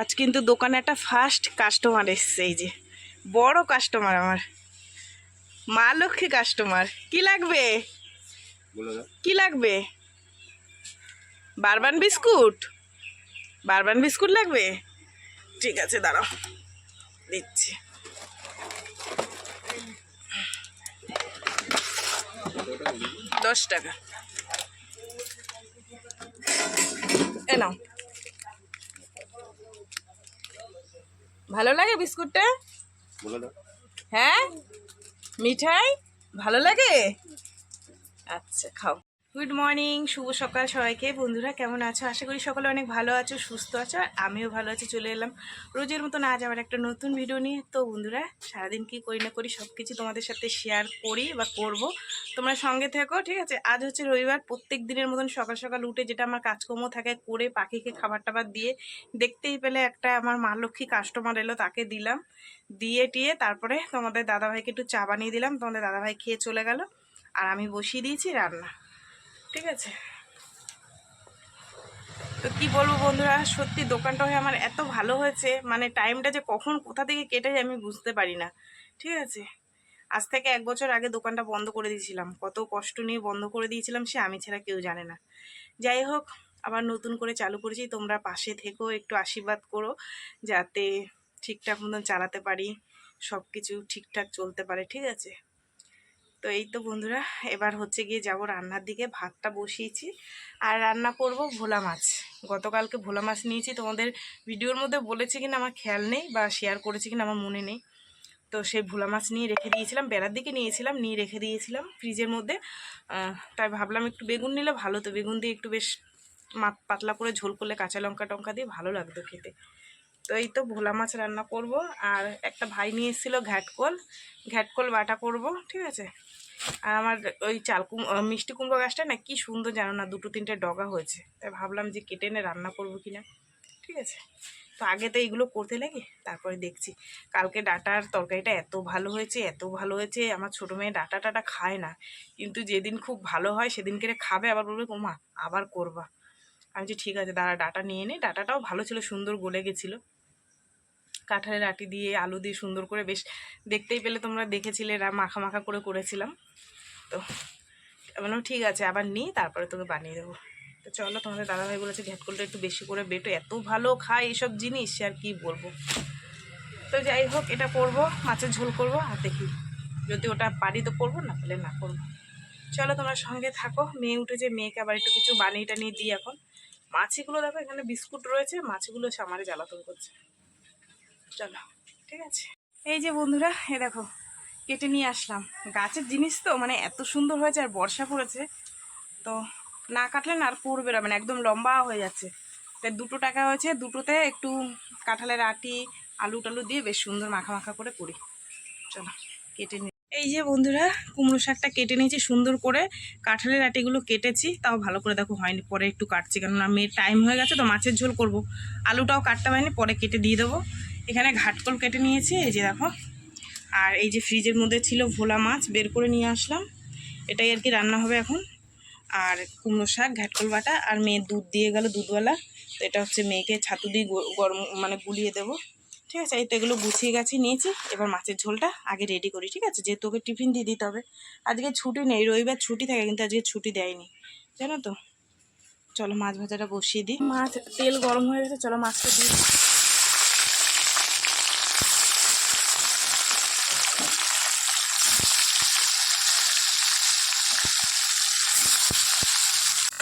আজ কিন্তু দোকানে একটা ফার্স্ট কাস্টমার এসছে এই যে। বড় কাস্টমার আমার। মা লক্ষ্মী কাস্টমার কি লাগবে? কি লাগবে? Bourbon biscuit? বারবান বিস্কুট লাগবে? ঠিক আছে দাঁড়াও। দিচ্ছি। দশ টাকা। এ নাও। ভালো লাগে বিস্কুটটা? হ্যাঁ? মিঠাই? ভালো লাগে? আচ্ছা খাও। গুড মর্নিং শুভ সকাল সবাইকে। বন্ধুরা, কেমন আছো? আশা করি সকলে অনেক ভালো আছো, সুস্থ আছো, আর আমিও ভালো আছি, চলে এলাম রোজের মতন আজ আবার একটা নতুন ভিডিও নিয়ে। তো বন্ধুরা, সারাদিন কি করি না করি সব কিছু তোমাদের সাথে শেয়ার করি বা করব। তোমরা সঙ্গে থেকো, ঠিক আছে? আজ হচ্ছে রবিবার, প্রত্যেক দিনের মতন সকাল সকাল উঠে যেটা আমার কাজকর্ম থাকে, করে পাখিকে খাবার টাবার দিয়ে দেখতেই পেলে একটা আমার মা লক্ষ্মী কাস্টমার এলো, তাকে দিলাম। দিয়ে টিয়ে তারপরে তোমাদের দাদাভাইকে একটু চা বানিয়ে দিলাম, তোমাদের দাদাভাই খেয়ে চলে গেল। আর আমি বসিয়ে দিয়েছি রান্না। ঠিক আছে? তো কি বলব বন্ধুরা, সত্যি দোকানটা হয়ে আমার এত ভালো হয়েছে মানে টাইমটা যে কখন কোথা থেকে কেটে যায় আমি বুঝতে পারি না। ঠিক আছে? আজ থেকে এক বছর আগে দোকানটা বন্ধ করে দিয়েছিলাম। কত কষ্ট নিয়ে বন্ধ করে দিয়েছিলাম সে আমি ছাড়া কেউ জানে না। যাই হোক, আবার নতুন করে চালু করেছি, তোমরা পাশে থেকেও একটু আশীর্বাদ করো, যাতে ঠিকঠাক মতন চালাতে পারি সব কিছু ঠিকঠাক চলতে পারে, ঠিক আছে? তো এই তো বন্ধুরা, এবার হচ্ছে গিয়ে যাব রান্নার দিকে। ভাতটা বসিয়েছি। আর রান্না করব ভোলা মাছ। গতকালকে ভোলা মাছ নিয়েছি। তোমাদের ভিডিওর মধ্যে বলেছি কিনা আমার খেয়াল নেই বা শেয়ার করেছি কিনা আমার মনে নেই। তো সেই ভোলা মাছ নিয়ে রেখে দিয়েছিলাম, বেড়ার দিকে নিয়েছিলাম, নিয়ে রেখে দিয়েছিলাম ফ্রিজের মধ্যে। তাই ভাবলাম একটু বেগুন নিলে ভালো। তো বেগুন দিয়ে একটু বেশ পাতলা করে ঝোল করলে কাঁচা লঙ্কা টঙ্কা দিয়ে ভালো লাগতো খেতে। তো এই তো ভোলা মাছ রান্না করব। আর একটা ভাই নিয়ে এসেছিল ঘ্যাটকল। ঘ্যাটকল বাটা করব, ঠিক আছে? আর আমার ওই চাল মিষ্টি কুমড়ো গাছটা না কি সুন্দর জানো না, দুটো তিনটে ডগা হয়েছে। তাই ভাবলাম যে কেটে এনে রান্না করব কিনা। ঠিক আছে? তো আগে তো এইগুলো করতে লাগে, তারপরে দেখছি। কালকে ডাটার তরকারিটা এত ভালো হয়েছে, এত ভালো হয়েছে, আমার ছোটো মেয়ে ডাটা টাটা খায় না। কিন্তু যেদিন খুব ভালো হয় সেদিনকে খাবে, আবার বলবে, ওমা, আবার করবা। আমি যে ঠিক আছে, দাঁড়া, ডাটা নিয়ে নে। ডাটাটাও ভালো ছিল, সুন্দর গলে গেছিল। কাঁঠালের আটি দিয়ে আলু দিয়ে সুন্দর করে বেশ দেখতেই পেলে তোমরা দেখেছিলে মাখা মাখা করে করেছিলাম। তো বললাম, ঠিক আছে, আবার নিই, তারপরে তোকে বানিয়ে দেবো। তো চলো, তোমাদের দাদাভাই বলেছে, ঘ্যাটকলটা একটু বেশি করে বেটো, এত ভালো খায় এইসব জিনিস, আর কি বলব? তো যাই হোক, এটা করব, মাছের ঝোল করব, আর দেখি যদি ওটা পারি তো করব, না পেলে না করব। চলো, তোমরা সঙ্গে থাকো, মেয়ে উঠেছে, মেয়েকে আবার একটু কিছু বানিয়ে টানিয়ে দিই এখন। মাছিগুলো দেখো, এখানে বিস্কুট রয়েছে, মাছিগুলো এসে আমারে জ্বালাতন করছে। চলো, ঠিক আছে। এই যে বন্ধুরা, এ দেখো, কেটে নিয়ে আসলাম। গাছের জিনিস তো মানে এত সুন্দর হয়েছে আর বর্ষা পড়েছে। তো না কাটলে না আর পড়বে না মানে একদম লম্বা হয়ে যাচ্ছে। তাই দুটো টাকা হয়েছে, দুটোতে একটু কাঁঠালের আটি, আলু টালু দিয়ে বেশ সুন্দর মাখা মাখা করে করি। চলো, কেটে নি এই যে বন্ধুরা, কুমড়ো শাকটা কেটে নিয়েছি, সুন্দর করে কাঁঠালের আটিগুলো কেটেছি। তাও ভালো করে দেখো হয়নি, পরে একটু কাটছি। কেননা মেয়ের টাইম হয়ে গেছে, তো মাছের ঝোল করব। আলুটাও কাটতে পারিনি, পরে কেটে দিয়ে দেবো। এখানে ঘাটকল কেটে নিয়েছি, এই যে দেখো। আর এই যে ফ্রিজের মধ্যে ছিল ভোলা মাছ, বের করে নিয়ে আসলাম। এটাই আর কি রান্না হবে এখন। আর কুমড়ো শাক, ঘাটকল বাটা আর মেয়ে দুধ দিয়ে গেল দুধওয়ালা। তো এটা হচ্ছে মেয়েকে ছাতু দিয়ে গরম মানে গুলিয়ে দেবো। ঠিক আছে? এই তো এগুলো গুছিয়ে গেছে নিয়েছি। এবার মাছের ঝোলটা আগে রেডি করি, ঠিক আছে? যেহেতু ওকে টিফিন দিয়ে দিতে হবে। আজকে ছুটি নেই, রবিবার ছুটি থাকে, কিন্তু আজকে ছুটি দেয়নি। জানো তো? চলো মাছ ভাজাটা বসিয়ে দিই। মাছ, তেল গরম হয়ে গেছে, চলো মাছটা দিয়ে দিই।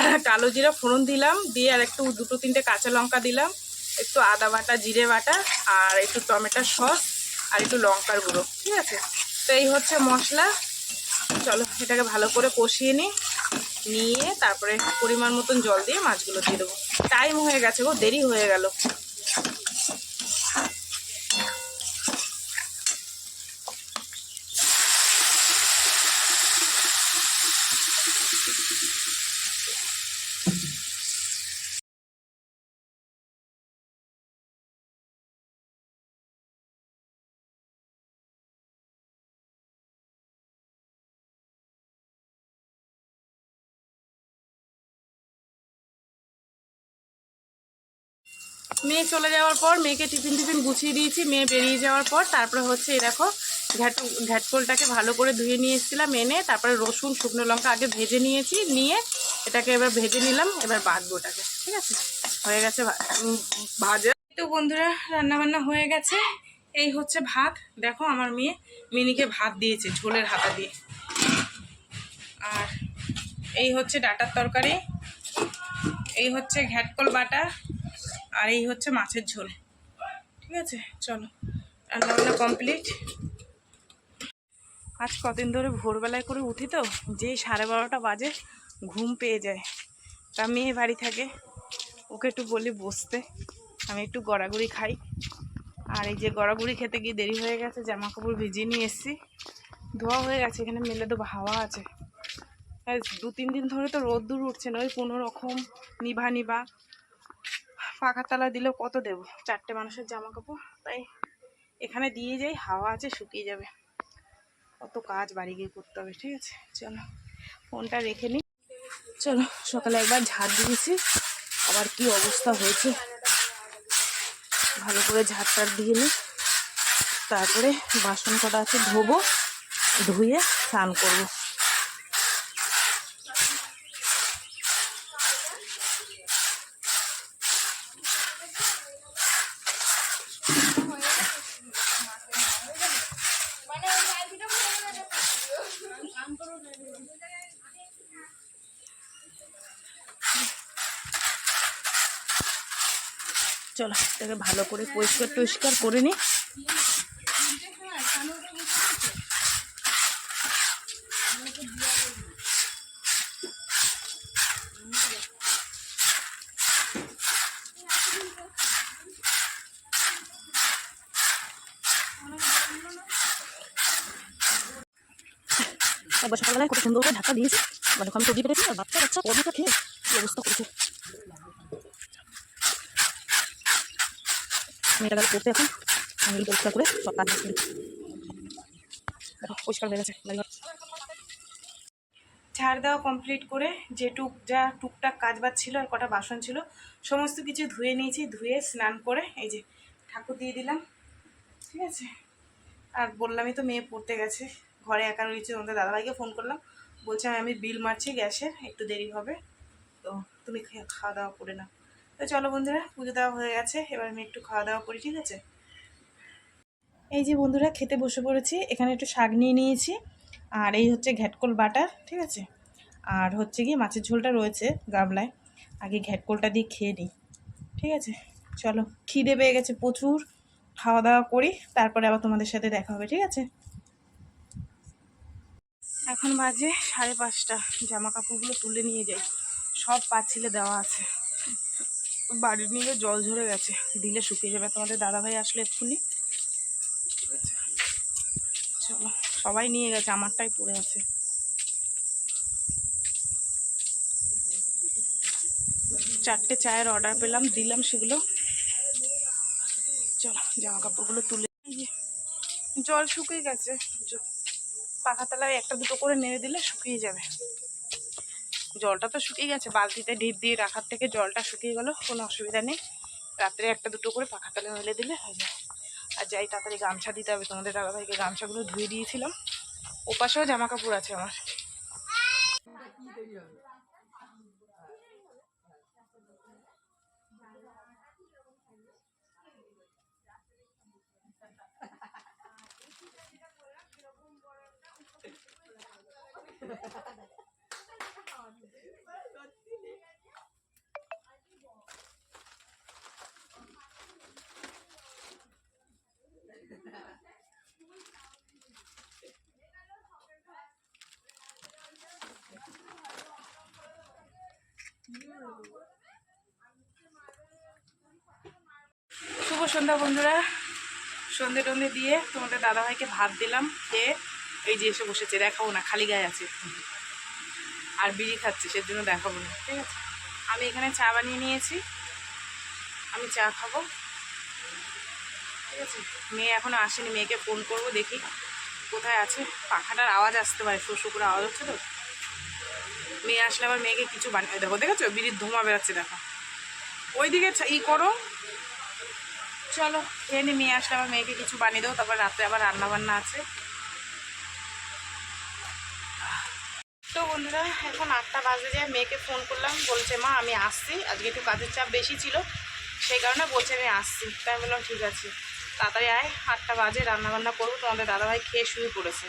কালো জিরা ফোড়ন দিলাম, দিয়ে আর একটু দুটো তিনটে কাঁচা লঙ্কা দিলাম, একটু আদা বাটা, জিরে বাটা, আর একটু টমেটোর সস, আর একটু লঙ্কার গুঁড়ো, ঠিক আছে? তো এই হচ্ছে মশলা। চলো, এটাকে ভালো করে কষিয়ে নিই, নিয়ে তারপরে পরিমাণ মতন জল দিয়ে মাছগুলো দিয়ে দেবো। টাইম হয়ে গেছে গো, দেরি হয়ে গেল। মেয়ে চলে যাওয়ার পর মেয়েকে টিফিন টিফিন গুছিয়ে দিয়েছি, মেয়ে বেরিয়ে যাওয়ার পর। তারপরে হচ্ছে এই দেখো, ঘ্যাট, ঘ্যাটকোলটাকে ভালো করে ধুয়ে নিয়ে এসেছিলাম এনে, তারপরে রসুন, শুকনো লঙ্কা আগে ভেজে নিয়েছি, নিয়ে এটাকে এবার ভেজে নিলাম, এবার বাঁধবো ওটাকে, ঠিক আছে? হয়ে গেছে ভাজা। তো বন্ধুরা রান্না বান্না হয়ে গেছে। এই হচ্ছে ভাত। দেখো আমার মেয়ে মিনিকে ভাত দিয়েছে, ঝোলের হাতা দিয়ে। আর এই হচ্ছে ডাটার তরকারি, এই হচ্ছে ঘ্যাটকল বাটা আর এই হচ্ছে মাছের ঝোল। ঠিক আছে? চলো। রান্নাবান্না কমপ্লিট আজ কদিন ধরে ভোরবেলায় করে উঠি তো, যেই সাড়ে বারোটা বাজে, ঘুম পেয়ে যায়। তা মেয়ে বাড়ি থাকে। ওকে একটু বলি বসতে। আমি একটু গড়াগড়ি খাই। আর এই যে গড়াগড়ি খেতে গিয়ে দেরি হয়ে গেছে জামা কাপড় ভিজিয়ে নিয়ে এসেছি। ধোয়া হয়ে গেছে, এখানে মেলে দেবো, হাওয়া আছে। দু তিন দিন ধরে তো রোদ্দুর উঠছে না, ওই কোনো রকম নিভা নিভা। পাখার তলা দিলেও কত দেবো? চারটে মানুষের জামা কাপড় তাই এখানে দিয়ে যাই, হাওয়া আছে, শুকিয়ে যাবে। কত কাজ বাড়ি গিয়ে করতে হবে, ঠিক আছে? চলো, ফোনটা রেখে নিই চলো, সকালে একবার ঝাড় দিয়েছি আবার কি অবস্থা হয়েছে। ভালো করে ঝাড় টাড় দিয়ে নিই তারপরে বাসন কটা আছে, ধোবো, ধুয়ে স্নান করব। চলো এটাকে ভালো করে পরিষ্কার টরিষ্কার করে নিই একবার সকালবেলায় সুন্দর করে ঢাকা মানে আমি সবজি আর বাচ্চা বাচ্চা খেয়ে কি অবস্থা মেয়েটা গেলে এখন আমি পরিষ্কার করে সব কাজ করি পরিষ্কার হয়ে গেছে দেওয়া কমপ্লিট করে যে টুক যা টুকটাক কাজ বাজ ছিল আর কটা বাসন ছিল, সমস্ত কিছু ধুয়ে নিয়েছি, ধুয়ে স্নান করে, এই যে ঠাকুর দিয়ে দিলাম, ঠিক আছে? আর বললামই তো মেয়ে পড়তে গেছে। ঘরে একা রয়েছে তোমাদের দাদাভাইকে ফোন করলাম। বলছে আমি বিল মারছি গ্যাসের একটু দেরি হবে। তো তুমি খাওয়া দাওয়া করে নাও। তো চলো বন্ধুরা, পুজো দেওয়া হয়ে গেছে। এবার আমি একটু খাওয়া দাওয়া করি, ঠিক আছে? এই যে বন্ধুরা, খেতে বসে পড়েছি। এখানে একটু শাক নিয়ে নিয়েছি। আর এই হচ্ছে ঘ্যাটকোল বাটা, ঠিক আছে? আর হচ্ছে কি মাছের ঝোলটা রয়েছে গামলায় আগে ঘ্যাটকোলটা দিয়ে খেয়ে নিই, ঠিক আছে? চলো, খিদে পেয়ে গেছে প্রচুর। খাওয়া দাওয়া করি, তারপরে আবার তোমাদের সাথে দেখা হবে, ঠিক আছে? এখন বাজে সাড়ে পাঁচটা। জামা কাপড়গুলো তুলে নিয়ে যাই। সব পাঁচিলে দেওয়া আছে। বাড়ি নিয়ে জল ঝরে গেছে। দিলে শুকিয়ে যাবে। তোমাদের দাদাভাই আসলে এক্ষুনি। চলো, সবাই নিয়ে গেছে। আমারটাই পড়ে আছে। চারটে চায়ের অর্ডার পেলাম, দিলাম সেগুলো। চলো জামা কাপড়গুলো তুলে জল শুকিয়ে গেছে। পাখা তলায় একটা দুটো করে নেড়ে দিলে শুকিয়ে যাবে। জলটা তো শুকিয়ে গেছে, বালতিতে ঢিপ দিয়ে রাখার থেকে জলটা শুকিয়ে গেলো, কোনো অসুবিধা নেই। রাত্রে একটা দুটো করে পাখা তলায় মেলে দিলে হয়ে যায়। আর যাই, তাড়াতাড়ি গামছা দিতে হবে। তোমাদের দাদাভাইকে গামছাগুলো ধুয়ে দিয়েছিলাম। ওপাশেও জামা কাপড় আছে আমার। শুভ সন্ধ্যা বন্ধুরা। সন্ধে টন্ধে দিয়ে তোমাদের দাদাভাইকে ভাত দিলাম খেয়ে এই যে এসে বসেছে, দেখাবো না, খালি গায়ে আছে। আর বিড়ি খাচ্ছে, সেজন্য দেখাবো না, ঠিক আছে? আমি এখানে চা বানিয়ে নিয়েছি। আমি চা খাব। ঠিক আছে? মেয়ে এখনও আসেনি, মেয়েকে ফোন করব, দেখি কোথায় আছে। পাখাটার আওয়াজ আসতে পারে শো করে আওয়াজ হচ্ছে তো। মেয়ে আসলে আবার মেয়েকে কিছু বানিয়ে, দেখো, দেখেছ? বিড়ির ধোঁয়া বেরাচ্ছে, দেখো। ওইদিকে ই করো। চলো, খেয়ে নি নিয়ে আসলে আমার মেয়েকে কিছু বানিয়ে দেবো তারপর রাত্রে আবার রান্না বান্না আছে। বন্ধুরা, এখন আটটা বাজে যায় মেয়েকে ফোন করলাম, বলছে, মা, আমি আসছি। আজকে একটু কাজের চাপ বেশি ছিল, সেই কারণে বলছে, আমি আসছি। তাই বললাম, ঠিক আছে। তাড়াতাড়ি আয়, আটটা বাজে, রান্নাবান্না করব। তোমাদের দাদাভাই খেয়ে শুয়ে পড়েছে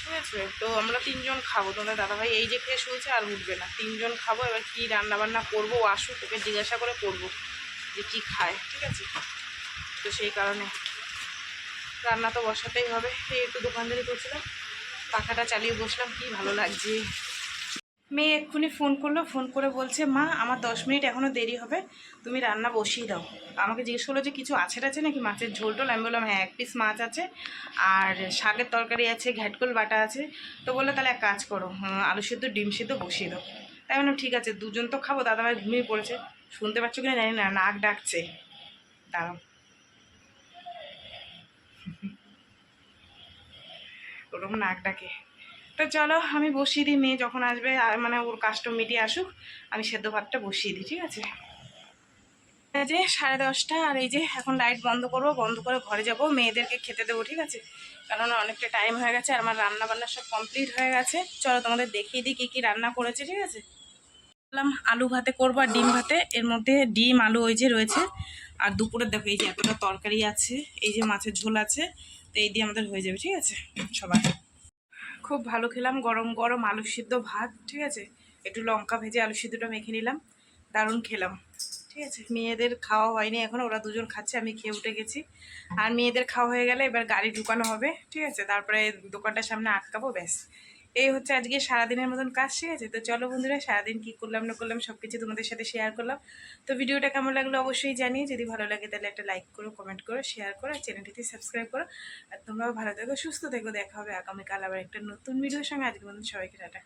ঠিক আছে তো আমরা তিনজন খাব। তোমাদের দাদাভাই এই যে খেয়ে শুয়েছে, আর উঠবে না। তিনজন খাব, এবার কী রান্না বান্না করব আসুক, ওকে জিজ্ঞাসা করে করব যে কী খায়, ঠিক আছে? তো সেই কারণে রান্না তো বসাতেই হবে। এই একটু দোকানদারি করছিলাম, পাখাটা চালিয়ে বসলাম, কি ভালো লাগছে। মেয়ে এক্ষুনি ফোন করল, ফোন করে বলছে, মা, আমার দশ মিনিট এখনও দেরি হবে, তুমি রান্না বসিয়ে দাও। আমাকে জিজ্ঞেস করল যে, কিছু আছে টাছে নাকি? মাছের ঝোল টোল, আমি বললাম হ্যাঁ এক পিস মাছ আছে, আর শাকের তরকারি আছে, ঘ্যাটকল বাটা আছে। তো বলল, তাহলে এক কাজ করো আলু সিদ্ধ, ডিম সিদ্ধ বসিয়ে দাও। তাই বললাম, ঠিক আছে, দুজন তো খাব, দাদাভাই ঘুমিয়ে পড়েছে। শুনতে পাচ্ছ কিনা জানি না, নাক ডাকছে। দাঁড়াও। ওরকম নাক ডাকে। তো চলো, আমি বসিয়ে দিই, মেয়ে যখন আসবে মানে ওর কাজটা মিটিয়ে আসুক, আমি সেদ্ধ ভাতটা বসিয়ে দিই, ঠিক আছে? যে সাড়ে দশটা, আর এই যে এখন লাইট বন্ধ করব, বন্ধ করে ঘরে যাব, মেয়েদেরকে খেতে দেবো, ঠিক আছে? কারণ অনেকটা টাইম হয়ে গেছে, আর আমার রান্না বান্না সব কমপ্লিট হয়ে গেছে। চলো তোমাদের দেখিয়ে দিই কী কী রান্না করেছে, ঠিক আছে? বললাম, আলু ভাতে করব আর ডিম ভাতে। এর মধ্যে ডিম, আলু ওই যে রয়েছে, আর দুপুরের দেখো, এই যে এতটা তরকারি আছে, এই যে মাছের ঝোল আছে, তো এই দিয়ে আমাদের হয়ে যাবে, ঠিক আছে? সবাই। খুব ভালো খেলাম, গরম গরম আলু সিদ্ধ ভাত, ঠিক আছে? একটু লঙ্কা ভেজে আলু সিদ্ধটা মেখে নিলাম, দারুণ খেলাম, ঠিক আছে? মেয়েদের খাওয়া হয়নি এখন, ওরা দুজন খাচ্ছে, আমি খেয়ে উঠে গেছি। আর মেয়েদের খাওয়া হয়ে গেলে এবার গাড়ি ঢুকানো হবে, ঠিক আছে? তারপরে দোকানটার সামনে আটকাবো, ব্যাস। এই হচ্ছে আজকে সারাদিনের মতন কাজ শিখেছে তো চলো বন্ধুরা, সারাদিন কী করলাম, না করলাম সব কিছু তোমাদের সাথে শেয়ার করলাম। তো ভিডিওটা কেমন লাগল অবশ্যই জানিয়ে যদি ভালো লাগে তাহলে একটা লাইক করো কমেন্ট করো শেয়ার করো, আর চ্যানেলটিতে সাবস্ক্রাইব করো। আর তোমরাও ভালো থেকো, সুস্থ থেকো। দেখা হবে আগামীকাল আবার একটা নতুন ভিডিওর সঙ্গে। আজকে মতন সবাইকে টাটা।